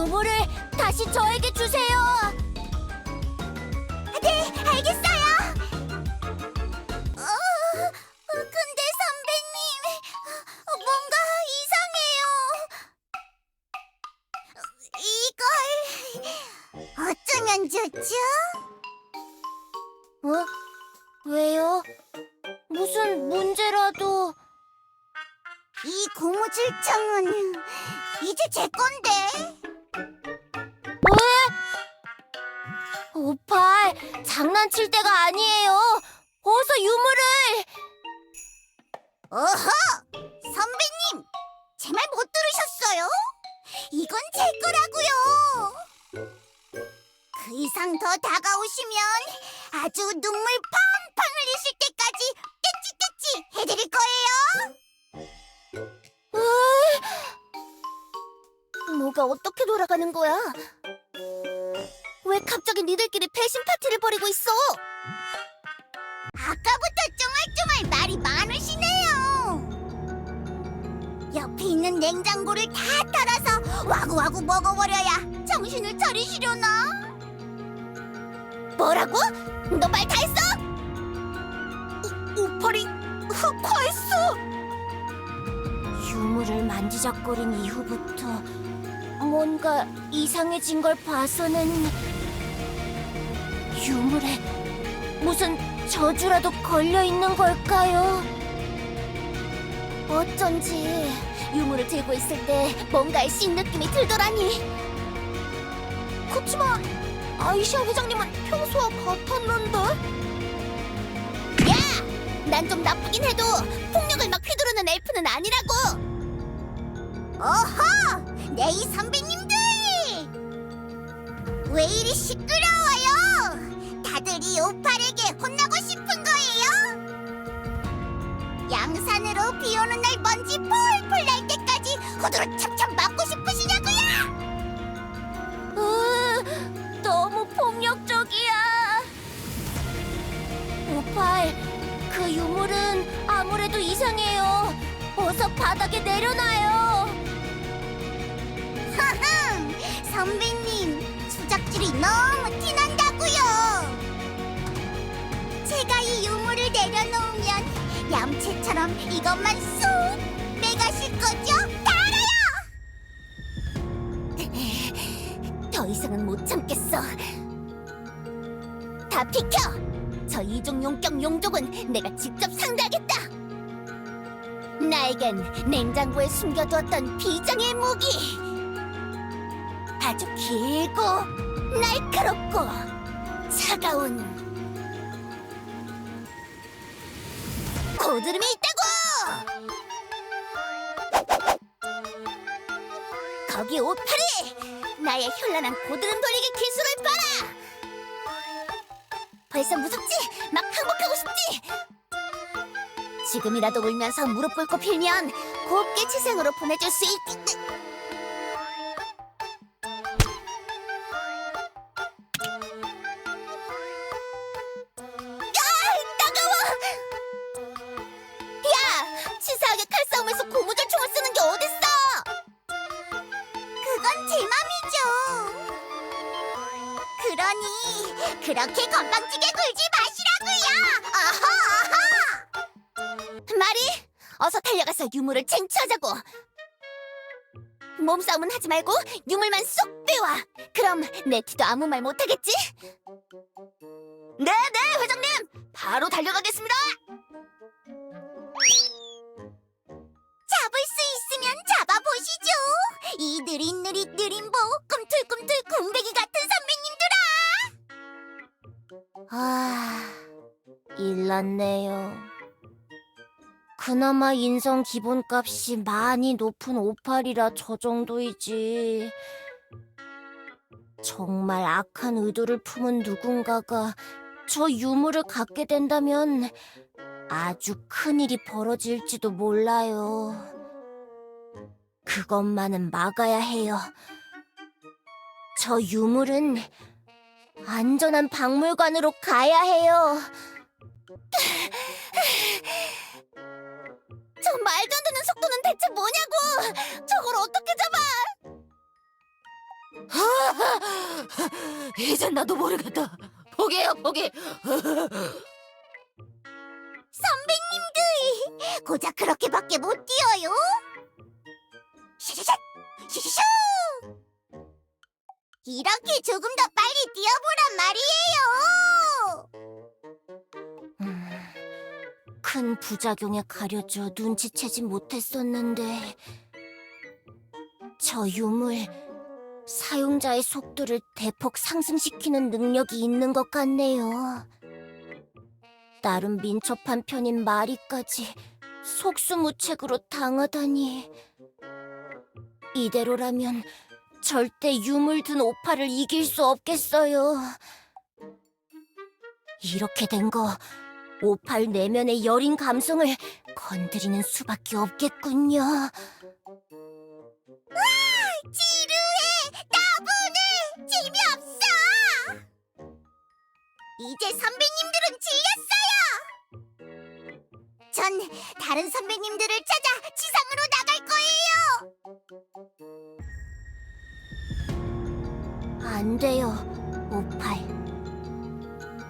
유물을 다시 저에게 주세요. 네, 알겠어요. 어, 근데 선배님, 뭔가 이상해요. 이걸 어쩌면 좋죠? 어? 왜요? 무슨 문제라도? 이 고무줄청은 이제 제 건데. 장난칠 때가 아니에요. 어서 유물을. 어허! 선배님, 제 말 못 들으셨어요? 이건 제 거라고요. 그 이상 더 다가오시면 아주 눈물 팡팡 흘리실 때까지 떼찌떼찌 해드릴 거예요. 뭐가 어떻게 돌아가는 거야? 왜 갑자기 니들끼리 배신 파티를 벌이고 있어? 아까부터 쫑알쫑알 말이 많으시네요. 옆에 있는 냉장고를 다 따라서 와구와구 먹어버려야 정신을 차리시려나? 뭐라고? 너 말 다 했어? 오, 오팔이 흑화했어. 유물을 만지작거린 이후부터 뭔가 이상해진 걸 봐서는 유물에 무슨 저주라도 걸려 있는 걸까요? 어쩐지 유물을 들고 있을 때 뭔가에 씬 느낌이 들더라니. 그치만 아이시아 회장님은 평소와 같았는데? 야! 난 좀 나쁘긴 해도 폭력을 막 휘두르는 엘프는 아니라고! 어허! 내 이 선배님들! 왜 이리 시끄러 비 오는 날 먼지 폴폴 날 때까지 후드로 참참 맞고 싶으시냐고요? 으, 너무 폭력적이야. 오팔, 그 유물은 아무래도 이상해요. 어서 바닥에 내려놔요. 하흠, 선배님, 수작질이 너무 티난다고요. 제가 이 유물을 내려놓으면 얌체처럼 이것만 쏙 빼가실 거죠? 달아요! 더 이상은 못 참겠어. 다 비켜! 저 이중 용격 용족은 내가 직접 상대하겠다. 나에겐 냉장고에 숨겨두었던 비장의 무기. 아주 길고 날카롭고 차가운 고드름이 있다고! 거기 오파리! 나의 현란한 고드름 돌리기 기술을 봐라! 벌써 무섭지? 막 항복하고 싶지? 지금이라도 울면서 무릎 꿇고 빌면 곱게 치생으로 보내줄 수 있... 건방지게 굴지 마시라고요. 어허 어허. 마리, 어서 달려가서 유물을 쟁취하자고. 몸싸움은 하지 말고 유물만 쏙 빼와. 그럼 네티도 아무 말 못하겠지? 네네 회장님, 바로 달려가겠습니다. 그나마 인성 기본값이 많이 높은 오팔이라 저 정도이지. 정말 악한 의도를 품은 누군가가 저 유물을 갖게 된다면 아주 큰 일이 벌어질지도 몰라요. 그것만은 막아야 해요. 저 유물은 안전한 박물관으로 가야 해요. 저 말도 안 되는 속도는 대체 뭐냐고! 저걸 어떻게 잡아! 이젠 나도 모르겠다. 포기해요, 포기. 선배님들 고작 그렇게밖에 못 뛰어요? 샤샤샤 슈슈슈 이렇게 조금 더 빨리 뛰어 큰 부작용에 가려져 눈치채지 못했었는데 저 유물 사용자의 속도를 대폭 상승시키는 능력이 있는 것 같네요. 나름 민첩한 편인 마리까지 속수무책으로 당하다니 이대로라면 절대 유물 든 오파를 이길 수 없겠어요. 이렇게 된 거 오팔 내면의 여린 감성을 건드리는 수밖에 없겠군요. 지루해 나보네 재미없어 이제 선배님들은 질렸어요 전 다른 선배님들을 찾아 지상으로 나갈 거예요 안 돼요, 오팔.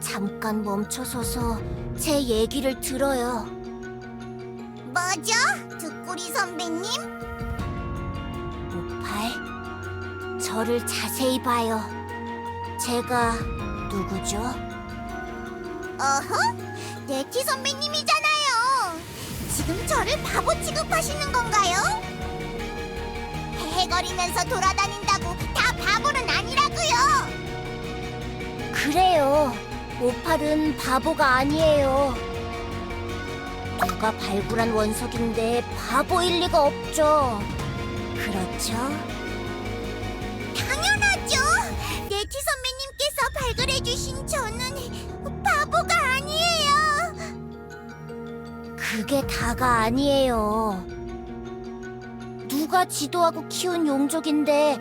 잠깐 멈춰서서 제 얘기를 들어요. 뭐죠? 두꾸리 선배님? 오팔, 저를 자세히 봐요. 제가 누구죠? 어허? 네티 선배님이잖아요. 지금 저를 바보 취급하시는 건가요? 헤헤거리면서 돌아다닌다고 다 바보는 아니 오팔은 바보가 아니에요. 누가 발굴한 원석인데 바보일 리가 없죠. 그렇죠? 당연하죠. 네티 선배님께서 발굴해주신 저는 바보가 아니에요. 그게 다가 아니에요. 누가 지도하고 키운 용족인데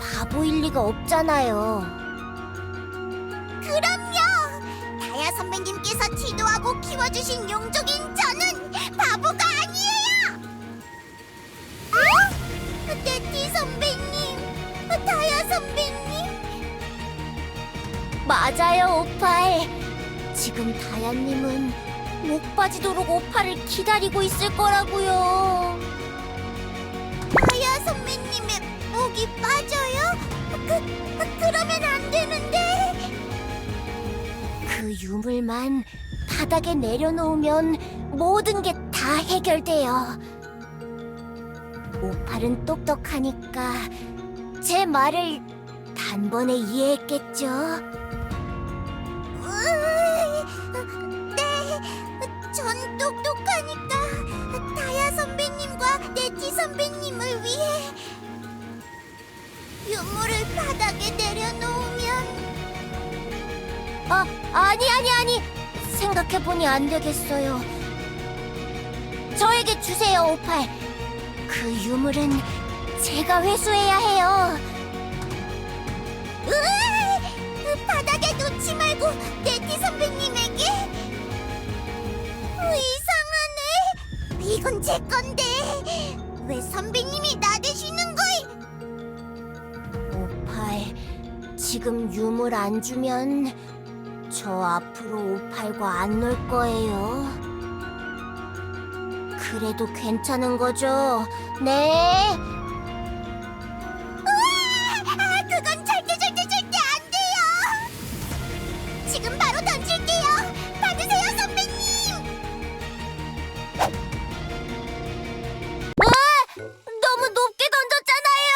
바보일 리가 없잖아요. 선배님께서 지도하고 키워주신 용족인 저는 바보가 아니에요. 어? 네티 선배님, 다야 선배님. 맞아요, 오팔. 지금 다야님은 목 빠지도록 오팔을 기다리고 있을 거라고요. 다야 선배님의 목이 빠져요? 그, 그러면 안 되는데. 그 유물만 바닥에 내려놓으면 모든 게 다 해결돼요. 오팔은 똑똑하니까 제 말을 단번에 이해했겠죠? 네, 전 똑똑하니까 다야 선배님과 네티 선배님을 위해 유물을 바닥에 내려놓으면 아, 아니, 아니, 아니. 생각해보니 안 되겠어요. 저에게 주세요, 오팔. 그 유물은 제가 회수해야 해요. 으이, 바닥에 놓지 말고 네티 선배님에게 으, 이상하네 이건 제 건데 왜 선배님이 나대시는 거이 오팔, 지금 유물 안 주면 저 앞으로 오팔과 안 놀 거예요. 그래도 괜찮은 거죠? 네. 아, 그건 절대 절대 절대 안 돼요. 지금 바로 던질게요. 받으세요, 선배님. 너무 높게 던졌잖아요.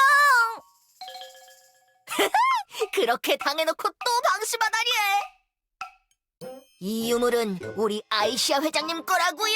그렇게 당해놓고 또 방심하다니! 이 유물은 우리 아이시아 회장님 거라고요?